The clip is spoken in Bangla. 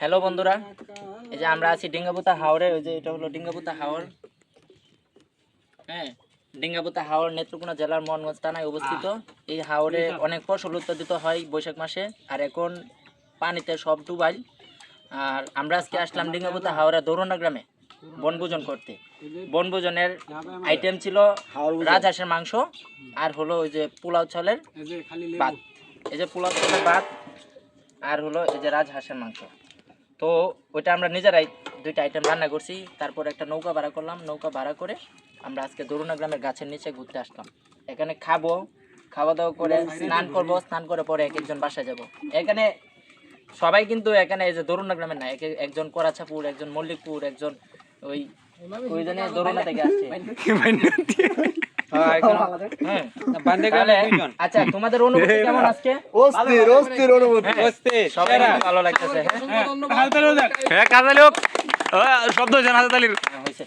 হ্যালো বন্ধুরা এই যে আমরা আছি ডিঙ্গাপুতা হাওড়ে ওই যে এটা হলো ডিঙ্গাপুতা হাওড় হ্যাঁ ডিঙ্গাপুতা হাওড় নেত্রকোনা জেলার মোহনগঞ্জ থানায় অবস্থিত। এই হাওড়ে অনেক ফসল উৎপাদিত হয় বৈশাখ মাসে আর এখন পানিতে সব ডুবাই। আর আমরা আজকে আসলাম ডিঙ্গাপুতা হাওড়া দৌরনা গ্রামে বনভোজন করতে। বনভোজনের আইটেম ছিল রাজহাঁসের মাংস আর হলো ওই যে পোলাও চালের ভাত। এই যে পোলাও চালের ভাত আর হলো এই যে রাজ রাজহাঁসের মাংস। তো ওইটা আমরা নিজেরাই দুইটা আইটেম রান্না করছি, তারপর একটা নৌকা ভাড়া করলাম। নৌকা ভাড়া করে আমরা আজকে দরুনা গ্রামের গাছের নিচে ঘুরতে আসলাম। এখানে খাব, খাওয়া দাওয়া করে স্নান করব, স্নান করে পরে এক একজন বাসায় যাব। এখানে সবাই কিন্তু এখানে এই যে দরুনা গ্রামের না, এক- একজন করাছাপুর, একজন মল্লিকপুর, একজন ওই ওই জন্য দরুনা থেকে আসছে। হ্যাঁ, হ্যাঁ। আচ্ছা তোমাদের অনুভূতি কেমন আজকে? অস্থির অস্থির অনুভূতি। সবাই ভালো লাগতেছে। হ্যাঁ। হ্যাঁ। কাজে লোক শব্দ হয়েছে না হাতে তালির হয়েছে।